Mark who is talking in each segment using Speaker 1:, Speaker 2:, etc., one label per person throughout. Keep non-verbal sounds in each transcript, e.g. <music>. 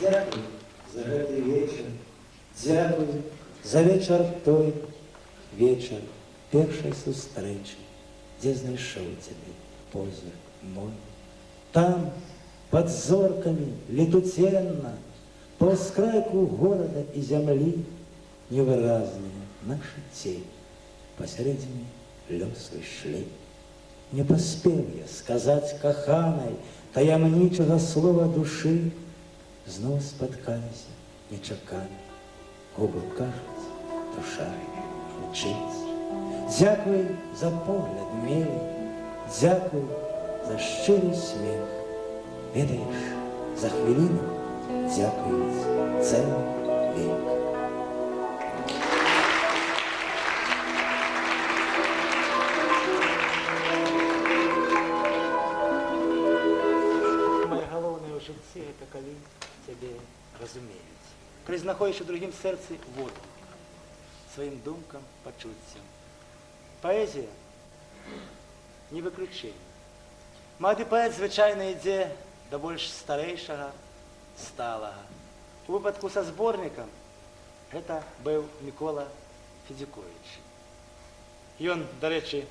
Speaker 1: Дякую за гэтый вечер. Дякую за вечар той, вечар першай сустрэчы, дзе знайшоў цябе позір мой. Там, под зорками, летуценна, по скрайку города и земли невыразные наши тени посередине лёсу шли. Не паспеў я сказаць каханай таямнічага слова душы, зноў спаткаліся нечакана. Губы кажуць, душа мчыць. Дзякуй за погляд мілы, дзякуй за шчыры смех. Ведаеш, за хвіліну дзякуюць цэлы век.
Speaker 2: розуміють. Коли знаходиш у другим серці воду, своїм думкам, почуттям. Поезія не виключення. Молодий поет, звичайно, йде до більш старейшого, сталого. У випадку со зборником це був Микола Федюкович. І він, до речі,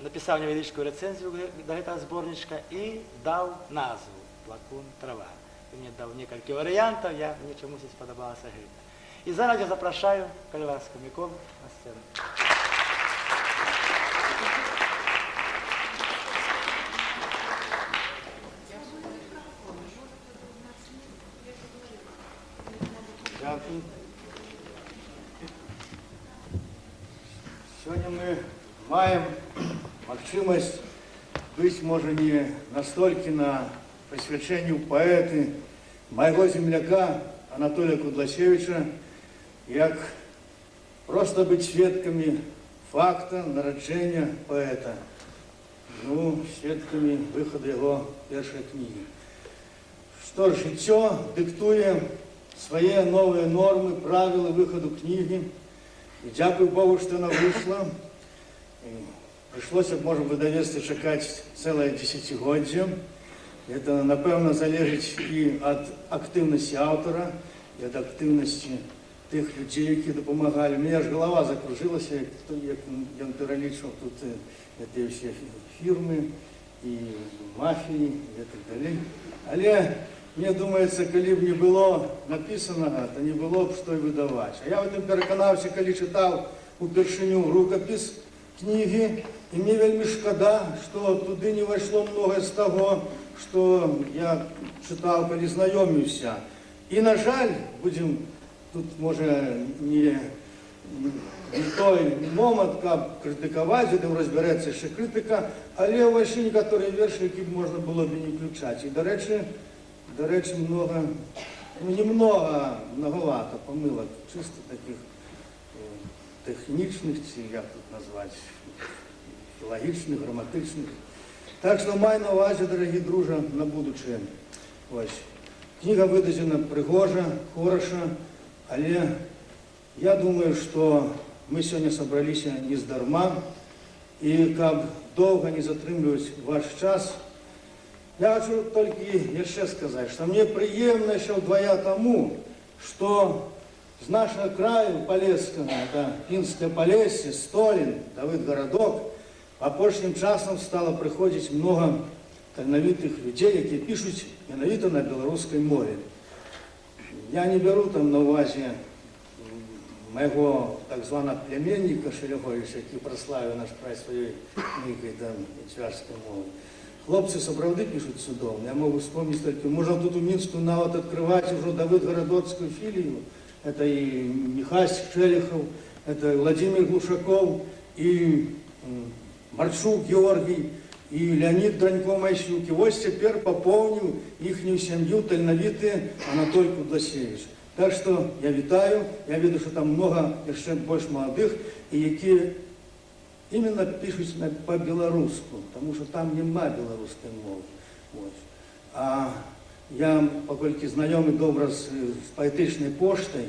Speaker 2: написав невеличку рецензію до этого зборничка і дав назву «Плакун трава». Він мені дав кілька варіантів, я, мені чомусь сподобалася грита. І зараз я запрошую Кальварську Миколу на сцену.
Speaker 3: Дякую. Сьогодні ми маємо <clears throat> можливість бути, може, не настільки на посвяченню поети моєго земляка Анатолія Кудлашевича, як просто бути свідками факта народження поета, ну, свідками виходу його першої книги. Что ж, життя диктує свої нові норми, правила виходу книги. І дякую Богу, що вона вийшла. І Прийшлося, може, видавництву чекати ціле десятигоддя. Це, напевно, залежить і від активності автора, і від активності тих людей, які допомагали. У мене аж голова закружилася, як, хто- як я перелічив тут е, ці всі фірми і мафії і так далі. Але мені думається, коли б не було написаного, то не було б що й видавати. А я в этом переконався, коли читав у першиню рукопис книги, і мені вельми шкода, що туди не вийшло много з того, Що я читав, коли. І, на жаль, будемо тут, може, не той момент, як критикувати, будемо розбиратися, ще критика, але ще некоторі вірші, які б можна було б і не включати. І, до речі, до речі, много, ну, немного, многовато помилок, чисто таких е, технічних, чи як тут назвати, філологічних, граматичних. Так що май на увазі, дорогі друзі, на будуче. Ось. Книга видадена пригожа, хороша, але я думаю, що ми сьогодні зібралися не здарма, і як довго не затримувати ваш час, я хочу тільки ще сказати, що мені приємно ще вдвоє тому, що з нашого краю Полесского, это Пінське Полесье, Столін, Давид Городок, апошнім часом стало приходити много талановитих людей, які пишуть менавіта на білоруській мові. Я не беру там на увазі м, моего так званого племянника Шелеговича, який прославив наш край своєю книгою там цвярської мови. Хлопці справді пишуть судом. Я можу вспомнити тільки, можна тут у Мінську навіть відкривати вже Давид Городоцьку філію. Это и Михась Шелихов, это Владимир Глушаков, и м, Марчук Георгий, і Леонід Дранько Майщук. І ось тепер поповнив їхню сім'ю талановитий Анатолій Кудласевич. Так що я вітаю, я бачу, що там много ще більш молодих, і які іменно пишуть на- по-білоруську, тому що там нема білоруської мови. Ось. А я, покольки знайомий добре з, з поетичною поштою,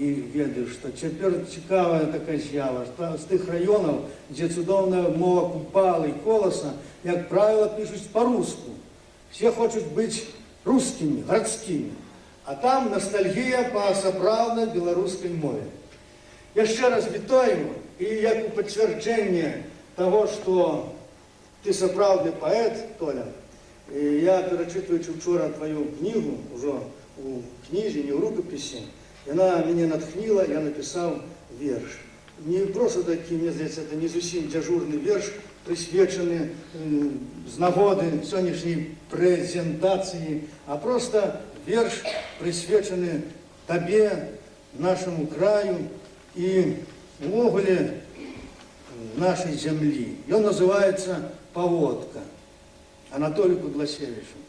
Speaker 3: і ведаю, що тепер цікава така з'ява, що з тих районів, де цудовна мова купала і колоса, як правило, пишуть по-русски. Всі хочуть бути русскими, городскими. а там ностальгія по сапраўднай беларускай мове. Яшчэ раз вітаю і як у пацвярджэнне таго, што ты сапраўдны паэт, Толя, і я, перачытваючы учора тваю кнігу, ужо у кнізе, не ў рукапісе, яна мяне натхніла, я напісаў верш. Не проста такі, мне здаецца, это не зусім дзяжурны верш, прысвечаны м, з нагоды сённяшняй прэзентацыі, а проста верш прысвечаны табе, нашаму краю і увогуле нашай зямлі. Ён называецца паводка. Анатолію Кудласевичу.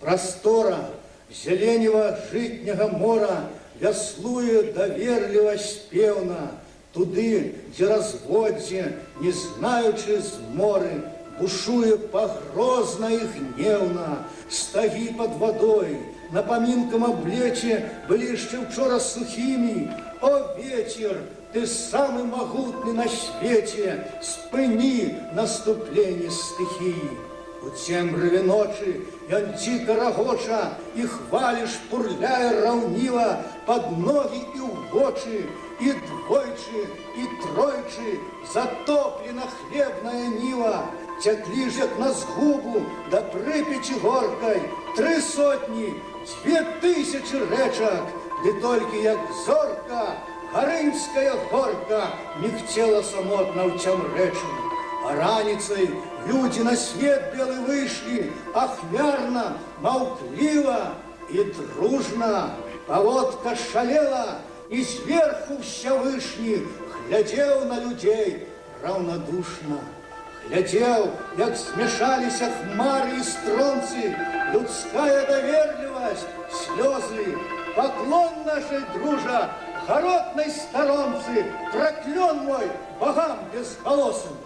Speaker 3: Прастора зеленева жытняга мора вяслуе даверліва спеўна, туды, дзе разводдзе, не знаючы зморы, бушуе пагрозна і гневна, стагі пад вадой, напамінкам аблече былі яшчэ ўчора сухімі. О, вечер, ты самы магутны на свеце, спыні наступленне стыхіі. У цемрыве ночы ён дзіка рагоча і хвалі шпурляе раўніла пад ногі і ў вочы, і двойчы, і тройчы затоплена хлебная ніва. Цяклі ж як на згубу да прыпечі горкай тры сотні, дзве тысячы рэчак, ды толькі як зорка, гарынская горка мігцела самотна ў цямрэчы. А раніцай людзі на свет белы выйшлі, ахвярна, маўкліва і дружна. Паводка шалела, і зверху ўсявышні глядзеў на людзей раўнадушна. Глядзеў, як змяшаліся хмары і стронцы, людская даверлівасць, слёзы, паклон нашай дружа, гаротнай старонцы, праклён мой богам безгалосым.